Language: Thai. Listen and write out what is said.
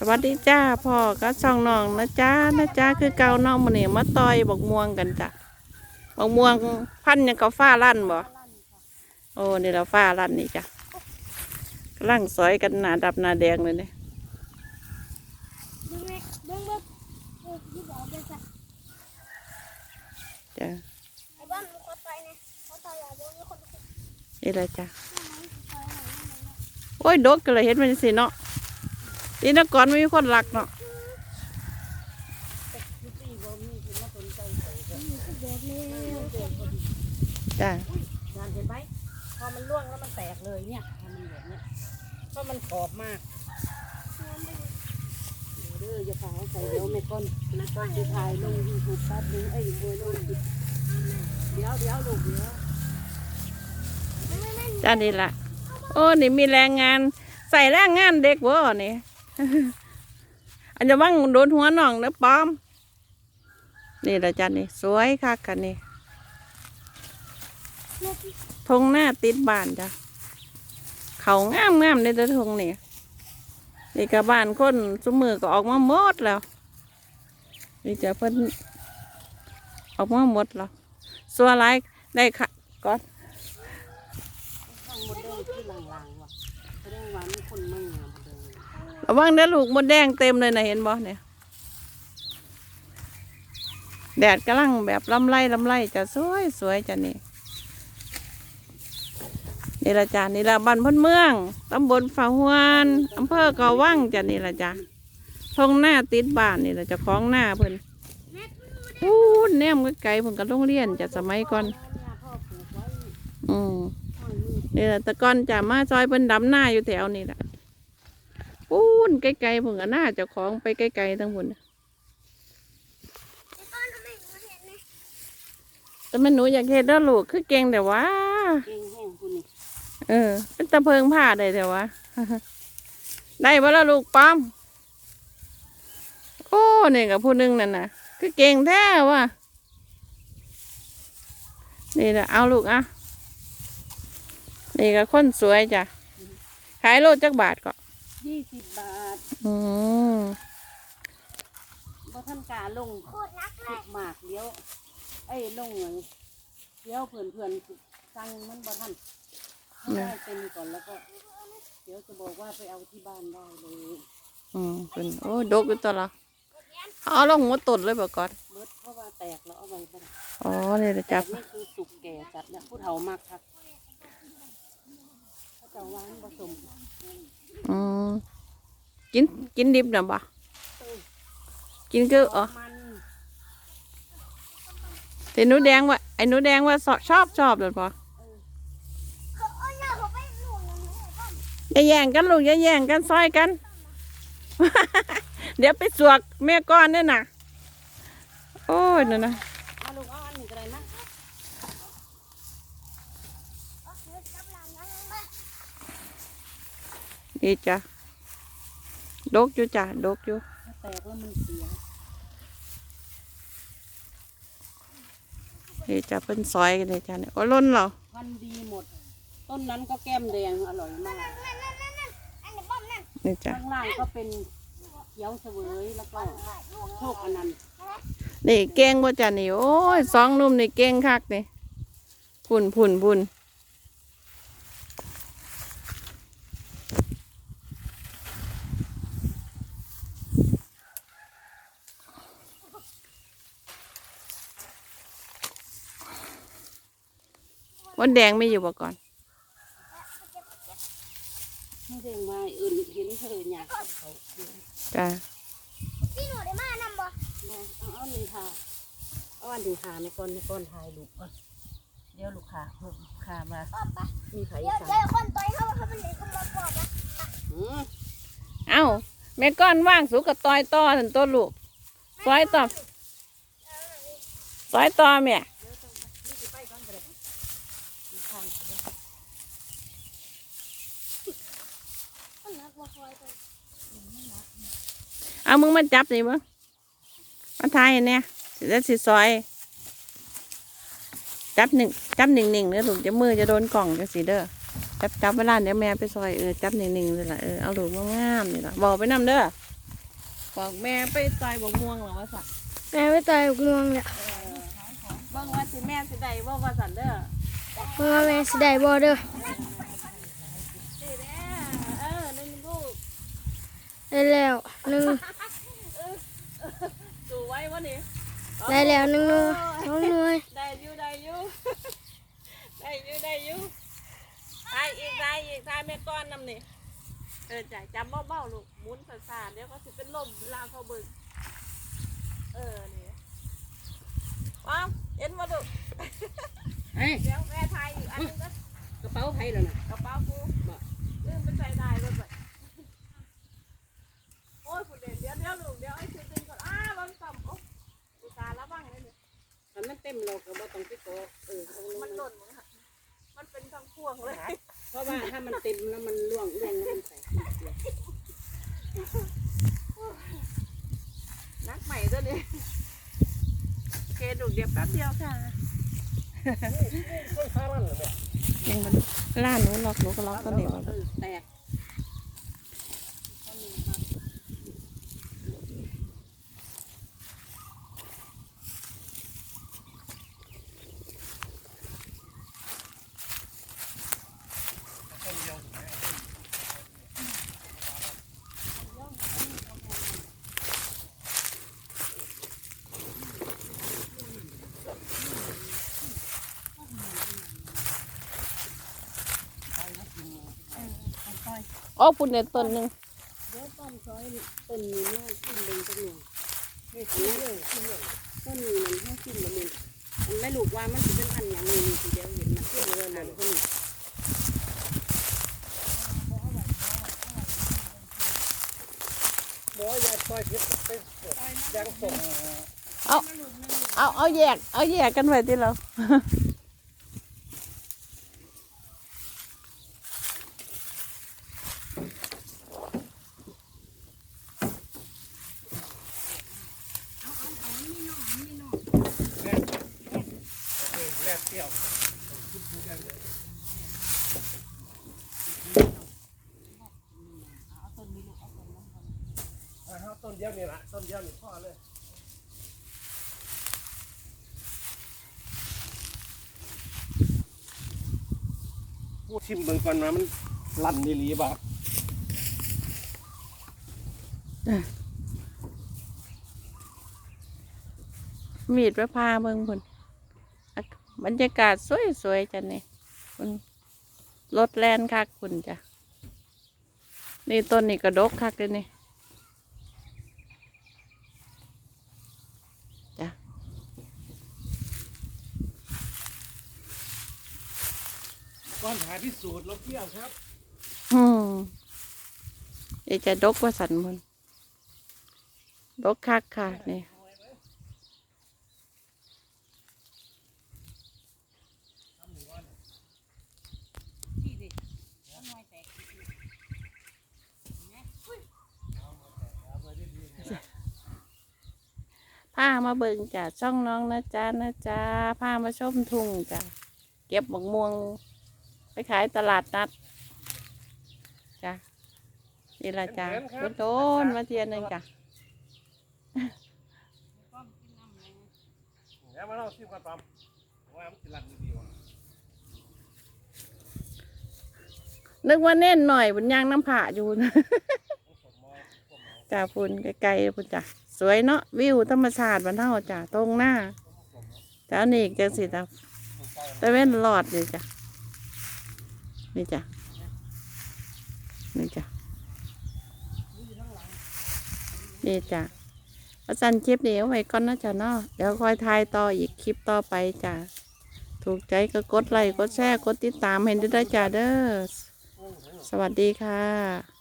สวัสดีจ้าพ่อก็ช่องน้องนะจ้านะจ้าคือเกาน้องมันนี่มาต่อยบักม่วงกันจ้ะบักม่วงพันยังกับฟ้าลั่นบ่โอ้นี่เราฟ้าลั่นนี่จ้ะกำลังสอยกันหนาดับหนาแดงเลยเนี่ยดึงไหมดึงบึ๊บเออที่บอกจะใส่จ้ะไอ้บ้านคนไปเนี่ยขอต่อยาโดนมีคนต่อยนี่แหละจ้ะหน่อยต่อยหน่อยหน่อยโอ้ยดกกันเลยเห็นมันสิเนาะ นี่นักก่อนไม่มีคนรักเนาะเด็กเลยจ้ะงานเห็นไหมพอมันร่วงแล้วมันแตกเลยเนี่ยพอมันแบบเนี้ยเพราะมันขอบมากเดี๋ยวเด้ออย่าฝาใส่เดี๋ยวแม่ก้อนแม่ก้อนจะถ่ายลงยูทูบแป๊บนึงเอ้ยมวยลงอีกเดี๋ยวเดี๋ยวลูกเดี๋ยวจ้ะนี่ละโอ้นี่มีแรงงาน ใส่แรงงานเด็กเวะนี่ อันจะว่างโดนหัวน้องนะป้อม นี่ละจ้ะนี่สวยคักกันนี่ทงหน้าติดบ้านจ้ะเขางามงามในตะทงนี่นี่กับบ้านคนสมือก็ออกมาหมดแล้วนี่จะเพิ่นออกมาหมดแล้วส่วนไรได้ค่ะก่อน ระวังเด้อลูกมดแดงเต็มเลยนะเห็นบ่เนี่ย แดดกำลังแบบลำไรลำไรจะสวยสวยจะนี่นี่ละจ้ะนี่ละบ้านพ้นเมืองตำบลฝาหวนอำเภอกอว่างจ้ะนี่ละจ้ะทงหน้าติดบ้านนี่ละจะคล้องหน้าเพิ่นพูดแนมไกลๆเพิ่นก็โรงเรียนจะสมัยก่อน อืมนี่ละต่ก่อนจะมาซอยเพิ่นดำหน้าอยู่แถวนี่แหละ ปูนไกลๆเพิ่นก็หน้าเจ้าของไปไกลๆทั้งพุ่นไอ้บ้านทำไมหนูเห็นไหมแต่แม่หนูอยากเห็นเด้อลูกคือเก่งแต่ว่าเก่งแห้งคุณนี่เออ เป็นตะเพิงผ้าได้แต่ว่าได้บ่ละลูกป้อมโอ้นี่กับผู้หนึงนั่นน่ะ คือเก่งแท้ว่ะนี่แหละเอาลูกอะนี่ก็คนสวยจ้ะขายโลจักบาทก็ ยี่สิบบาทอืมบ่ท่านกาลงโคตรนักเลสิยบหมากเดี๋ยว เอ้ยลงเหมือนเดี๋ยวเพื่อนเพื่อนๆสั่งมันบ่ท่านให้ได้เป็นก่อนแล้วก็ เดี๋ยวจะบอกว่าไปเอาที่บ้านได้เลยอืมเป็นโอ้ดกอยู่ตัวละเอาลงหัวตดเลยบ่ก่อนเบิดเพราะว่าแตกแล้วเอาไว้บ่ได้อ๋อนี่แหละแตจ้ะกนี่คือสุกแก่จัดเนี่ยผู้เฒ่ามากครับถ้าเจะหวานผสมอืม กินกินดิบนะบ่กินคืออ๋อมันแต่หนูแดงว่า ไอ้หนูแดงว่าชอบชอบชอบเลยปะเขาเอาหน้าเปหนูหนูหนูบ้านอย่าแย่งกันลูกอย่าแย่งกันซอยกัน เดี๋ยวไปสวกแม่ก้อนเนี่ยนะโอ้ยนั่นนะเอาลูกเอาอันนี้ก็ได้นะเอาเสือจับหลังนั้นมานี่จ้ะ ดกอยู่จ้ะดกอยู่ถ้าแตกแล้วมันเสียนี่จ้ะเป็นซอยกันเลยจ้ะเนี่ยโอ้ล้นเหรอพันธุ์ดีหมด ต้นนั้นก็แก้มแดงอร่อยมากนั่นนั่นนั่นนั่นอันนี้บ้อมนั่นนี่จ้ะข้างล่างก็เป็นเขียวเสวยแล้วก็โชคอนันต์นี่เก่งว่าจ้ะนี่โอ้ยสองหนุ่มนี่เก่งคักนี่พุ่นพุ่นพุ่น วันแดงไม่อยู่บ่ก่อนไม่ได้มาอื่นเห็นเธออยากกับเขาจ้ะพี่หนูได้มานำบ่เอาเอาหนึ่งทาเอาอันหนึ่งทาในก้อนในก้อนทายลูกก่อนเดี๋ยวลูกค้าลูกค้ามาก็ไปมีไผ่เดี๋ยวสั่งเดี๋ยวคนต่อยเขาเขาเป็นเด็กคนบอกบอกนะอืมเอ้าแม่ก้อนว่างสูกับตอยต่อถึงตัวลูกซอยต่อซอยต่อแม่มีทาง คนนักบ่คอยกัน เอามึงมาจับนี่มึงมาทายเนี่ยสิได้สิซอย จับหนึ่งจับหนึ่งหนึ่งเนื้อลูกจะมือจะโดนกล่องจะสีเด้อจับจับเวลาเดี๋ยวแม่ไปซอยเออจับหนึ่งหนึ่งเลยล่ะเออเอาลูกงามๆนี่ล่ะบอกไปนำเด้อบอกแม่ไปซอยบอกม่วงเหรอว่าสันแม่ไม่ตายงวงเนี่ยเบิ่งว่าสิแม่สิได้บ่ว่าสันเด้อเพราะว่าแม่สิได้บ่เด้อ สิแน่เออหนึ่งลูก ได้แล้วหนึ่งดูไว้วะนี่ได้แล้วหนึ่งหน่วยสองหน่วยได้อยู่ได้อยู่ได้อยู่ได้อยู่ได้อีกได้อีกได้แม่ก้อนนำนี่เออจ่ายจำเบาๆลูกหมุนสาๆเดี๋ยวก็สิเป็นลมเวลาเขาเบิ่งเออนี่ว้าวเอ็นมาดูเฮ้ยเดี๋ยวแม่ทายอีกอันนึงก็กระเป๋าไผแล้วน่ะกระเป๋ากูลืมไปใส่ได้รถไปโอ้ยคุณเด่นเดี๋ยวเดี๋ยวลูกเดี๋ยวไอ้ชุดหนึงก่อนอ้าวมันต่ำโอ้ดูตาละบ้างเลยเนี่ย ถ้ามันเต็มเราก็บ่ต้องไปโตะเออเอาลงมันหล่นมั้งค่ะมันเป็นทั้งพวงเลยเพราะว่าถ้ามันเต็มแล้วมันร่วงร่วงแล้วมันใส่นักใหม่ตัวนี้โอเคดูเดี๋ยวแป๊บเดียวค่ะยังมันล่าหนูหลอกหนูก็ล็อกตัวนี้เออแตก อ๋อปุ่นเด็ดต้นหนึ่งเดี๋ยวต้นซอยต้นนี้เนี่ยขึ้นเบิ่งจักหน่อยนี่อันเลยขึ้นเลยต้นนี้มันให้ขึ้นมาเลยมันไม่ลูกว่ามันสิเป็นอันหยังนี่ทีเดียวเห็นมันขึ้นเลยมันคนนี้บอกว่ายายซอยทิพย์ไปยังส่งเอาเอาเอาแยกเอาแยกกันไว้ที่เรา เดียวนี่ละต้นเดียวนี่พ่อเลยพูดชิมเบิ่งก่อนนะมันลั่นดีหลีบ่มีดไว้พาเบิ่งพุ่นบรรยากาศสวยๆจ้ะนี่คุณรถแลนคักคุณจ้ะนี่ต้นนี่กระดกคักเลยนี่ ก่อนถ่ายพิสูจน์เราเที่ยวครับ อืมเดี๋ยวจะดกว่าสันมุนดกคักค่ะนี่ที่ดิต้ามาเบิ่งจ้ะช่องน้องนะจ๊ะนะจ๊ะพามาชมทุ่งจ้ะเก็บบักม่วง ขายตลาดนัดจ้ะนี่ละจ้ะโดนๆมาเทียนหนึ่งจ้ะเดี๋ยวมาเล่าซิมกันปั๊มว่ามันจะลั่นดีวะนึกว่าเน่นหน่อยบนยางน้ำผาอยู่นะสมมอจ้าพุ่นไกลๆพุ่นจ้ะสวยเนาะวิวธรรมชาติบ้านเฮาจ้ะตรงหน้าจ้านี่จังสิจ้ะตะเว้นหลอดนี่จ้ะ นี่จ้ะนี่จ้ะนี่จ้ะอาจารย์คลิปนี้เอาไว้ก่อนนะจ้ะเนาะเดี๋ยวคอยถ่ายต่ออีกคลิปต่อไปจ้ะถูกใจก็กดไลค์กดแชร์กดติดตามเห็นด้วยจ้ะเด้อสวัสดีค่ะ